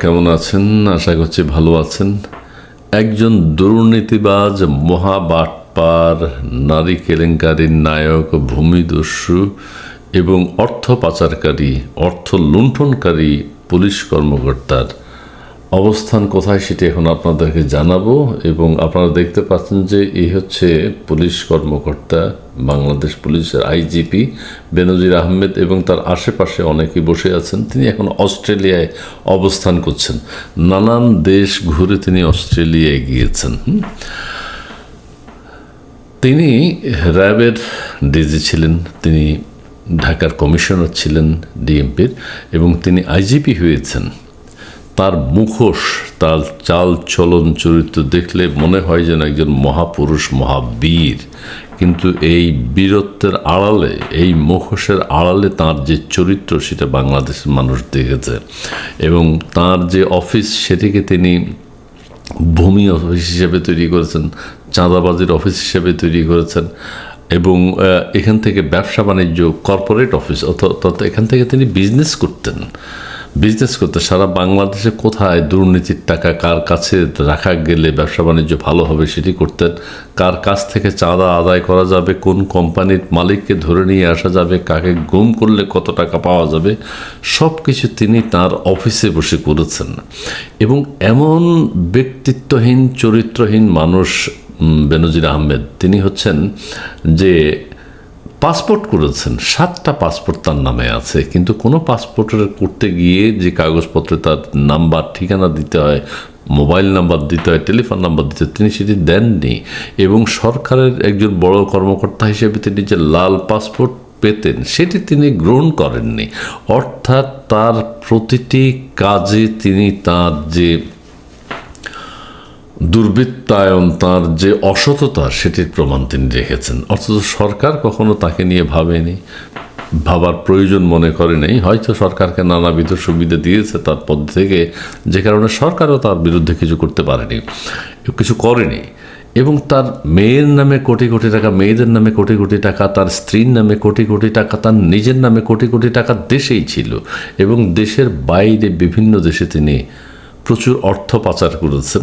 কেমন আছেন? আশা করছি ভালো আছেন। একজন দুর্নীতিবাজ মহাবাটপার, নারী কেলেঙ্কারির নায়ক, ভূমিদস্যু এবং অর্থ পাচারকারী, অর্থ লুণ্ঠনকারী পুলিশ কর্মকর্তার অবস্থান কোথায় সেটি এখন আপনাদেরকে জানাব এবং আপনারা দেখতে পাচ্ছেন যে এই হচ্ছে পুলিশ কর্মকর্তা, বাংলাদেশ পুলিশের আইজিপি বেনজির আহমেদ এবং তার আশেপাশে অনেকে বসে আছেন। তিনি এখন অস্ট্রেলিয়ায় অবস্থান করছেন। নানান দেশ ঘুরে তিনি অস্ট্রেলিয়ায় গিয়েছেন। তিনি র্যাবের ডিজি ছিলেন, তিনি ঢাকার কমিশনার ছিলেন ডিএমপির এবং তিনি আইজিপি হয়েছেন। তার মুখোশ, তার চাল চলন চরিত্র দেখলে মনে হয় যেন একজন মহাপুরুষ, মহাবীর। কিন্তু এই বীরত্বের আড়ালে, এই মুখোশের আড়ালে তার যে চরিত্র, সেটা বাংলাদেশের মানুষ দেখেছে। এবং তার যে অফিস, সেটিকে তিনি ভূমি অফিস হিসেবে তৈরি করেছেন, চাঁদাবাজির অফিস হিসেবে তৈরি করেছেন এবং এখান থেকে ব্যবসা বাণিজ্য, কর্পোরেট অফিস, অর্থাৎ এখান থেকে তিনি বিজনেস করতেন। বিজনেস করতে, সারা বাংলাদেশে কোথায় দুর্নীতির টাকা, কার কাছে রাখা গেলে ব্যবসা বাণিজ্য ভালো হবে সেটি করতেন কার কাছ থেকে চাঁদা আদায় করা যাবে, কোন কোম্পানির মালিককে ধরে নিয়ে আসা যাবে, কাকে গুম করলে কত টাকা পাওয়া যাবে সব কিছু তিনি তার অফিসে বসে করেছেন। এবং এমন ব্যক্তিত্বহীন, চরিত্রহীন মানুষ বেনজির আহমেদ, তিনি হচ্ছেন যে পাসপোর্ট করেছেন সাতটা পাসপোর্ট তার নামে আছে কিন্তু কোনো পাসপোর্টের করতে গিয়ে যে কাগজপত্রে তার নাম্বার ঠিকানা দিতে হয় মোবাইল নাম্বার দিতে হয় টেলিফোন নাম্বার দিতে হয়, তিনি সেটি দেননি। এবং সরকারের একজন বড় কর্মকর্তা হিসেবে তিনি যে লাল পাসপোর্ট পেতেন সেটি তিনি গ্রহণ করেননি। অর্থাৎ তার প্রতিটি কাজে তিনি তার যে দুর্বৃত্তায়ন তার যে অসততা, সেটির প্রমাণ তিনি রেখেছেন। অথচ সরকার কখনো তাকে নিয়ে ভাবেনি, ভাবার প্রয়োজন মনে করে নেই। হয়তো সরকারকে নানাবিধ সুবিধা দিয়েছে তার পদ থেকে, যে কারণে সরকারও তার বিরুদ্ধে কিছু করতে পারেনি, কিছু করেনি। এবং তার মেয়ের নামে কোটি কোটি টাকা, মেয়েদের নামে কোটি কোটি টাকা, তার স্ত্রীর নামে কোটি কোটি টাকা, তার নিজের নামে কোটি কোটি টাকা দেশেই ছিল। এবং দেশের বাইরে বিভিন্ন দেশে তিনি প্রচুর অর্থ পাচার করেছেন।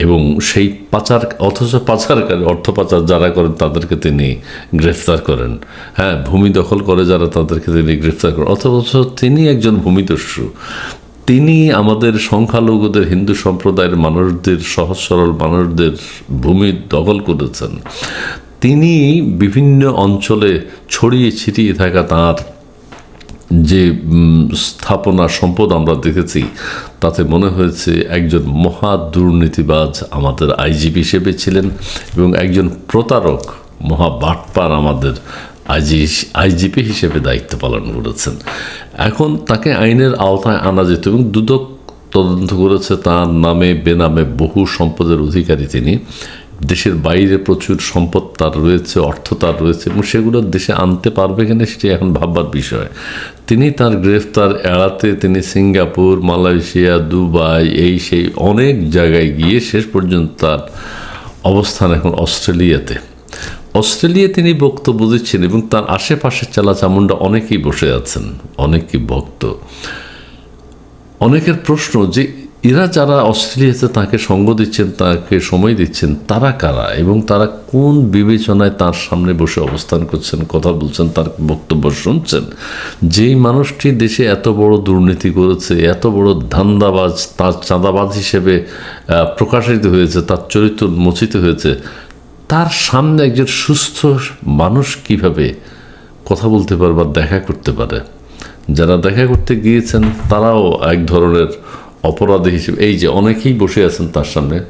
এবং সেই পাচার, অথচ পাচারকারী, অর্থ পাচার যারা করেন, তাদেরকে তিনি গ্রেফতার করেন। হ্যাঁ ভূমি দখল করে যারা, তাদেরকে তিনি গ্রেফতার করেন। অথচ তিনি একজন ভূমিদস্যু। তিনি আমাদের সংখ্যালঘুদের, হিন্দু সম্প্রদায়ের মানুষদের, সহজ সরল মানুষদের ভূমি দখল করেছেন। তিনি বিভিন্ন অঞ্চলে ছড়িয়ে ছিটিয়ে থাকা তাঁর যে স্থাপনা সম্পদ আমরা দেখেছি, তাতে মনে হয়েছে একজন মহা দুর্নীতিবাজ আমাদের আইজিপি হিসেবে ছিলেন এবং একজন প্রতারক মহা বাটপার আমাদের আইজি, আইজিপি হিসেবে দায়িত্ব পালন করেছেন। এখন তাকে আইনের আওতায় আনা যেত এবং দুদক তদন্ত করেছে, তার নামে, বেনামে বহু সম্পদের অধিকারী তিনি। দেশের বাইরে প্রচুর সম্পদ তার রয়েছে, অর্থ তার রয়েছে, এবং সেগুলো দেশে আনতে পারবে কিনা সেটি এখন ভাববার বিষয়। তিনি তার গ্রেফতার এড়াতে তিনি সিঙ্গাপুর, মালয়েশিয়া, দুবাই, এই সেই অনেক জায়গায় গিয়ে শেষ পর্যন্ত তার অবস্থান এখন অস্ট্রেলিয়াতে। অস্ট্রেলিয়া তিনি বক্তব্য দিচ্ছেন এবং তার আশেপাশে চালা চামুন্ডা অনেকেই বসে আছেন, অনেকেই ভক্ত। অনেকের প্রশ্ন যে এরা যারা অস্ট্রেলিয়াতে তাকে সঙ্গ দিচ্ছেন, তাকে সময় দিচ্ছেন, তারা কারা এবং তারা কোন বিবেচনায় তার সামনে বসে অবস্থান করছেন, কথা বলছেন, তার বক্তব্য শুনছেন? যেই মানুষটি দেশে এত বড় দুর্নীতি করেছে, এত বড় ধান্দাবাজ, তার চাঁদাবাজ হিসেবে প্রকাশিত হয়েছে, তার চরিত্র মোচিত হয়েছে, তার সামনে একজন সুস্থ মানুষ কীভাবে কথা বলতে পারে বা দেখা করতে পারে? যারা দেখা করতে গিয়েছেন, তারাও এক ধরনের অপরাধী হিসেবে, এই যে অনেকেই বসে আছেন তার সামনে,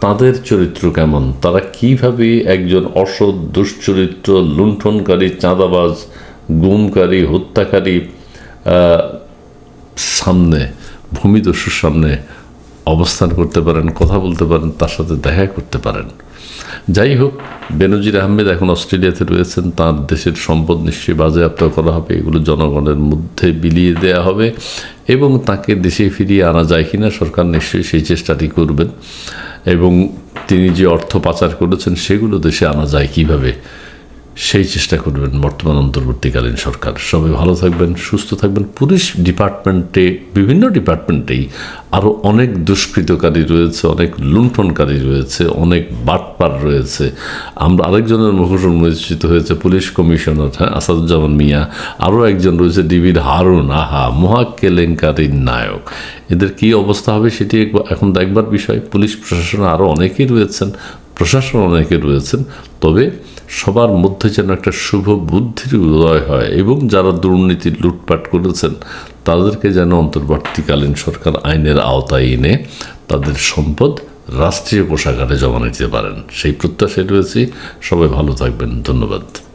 তাদের চরিত্র কেমন? তারা কীভাবে একজন অসৎ, দুশ্চরিত্র, লুণ্ঠনকারী, চাঁদাবাজ, গুমকারী, হত্যাকারী সামনে, ভূমিদস্যুর সামনে অবস্থান করতে পারেন, কথা বলতে পারেন, তার সাথে দেখা করতে পারেন? যাই হোক, বেনজির আহমেদ এখন অস্ট্রেলিয়াতে রয়েছেন, তার দেশের সম্পদ নিশ্চয়ই বাজেয়াপ্ত করা হবে, এগুলো জনগণের মধ্যে বিলিয়ে দেওয়া হবে এবং তাকে দেশে ফিরিয়ে আনা যায় কিনা সরকার নিশ্চয়ই সেই চেষ্টাটি করবেন এবং তিনি যে অর্থ পাচার করেছেন সেগুলো দেশে আনা যায় কীভাবে? সেই চেষ্টা করবেন বর্তমান অন্তর্বর্তীকালীন সরকার। সবাই ভালো থাকবেন, সুস্থ থাকবেন। পুলিশ ডিপার্টমেন্টে, বিভিন্ন ডিপার্টমেন্টেই আরও অনেক দুষ্কৃতকারী রয়েছে, অনেক লুণ্ঠনকারী রয়েছে, অনেক বাটপার রয়েছে। আমরা আরেকজনের মুখোশ উন্মোচিত হয়েছে, পুলিশ কমিশনার হ্যাঁ আসাদুজ্জামান মিয়া। আরও একজন রয়েছে ডিবির হারুন, আহা, মহা কেলেঙ্কারির নায়ক। এদের কী অবস্থা হবে সেটি এখন দেখবার বিষয়। পুলিশ প্রশাসন আরও অনেকেই রয়েছেন। প্রশাসন অনেকে রয়েছেন, তবে সবার মধ্যে যেন একটা শুভ বুদ্ধির উদয় হয় এবং যারা দুর্নীতি লুটপাট করেছেন, তাদেরকে যেন অন্তর্বর্তীকালীন সরকার আইনের আওতায় এনে তাদের সম্পদ রাষ্ট্রীয় কোষাগারে জমা নিতে পারেন। সেই প্রত্যাশায় রয়েছি। সবাই ভালো থাকবেন। ধন্যবাদ।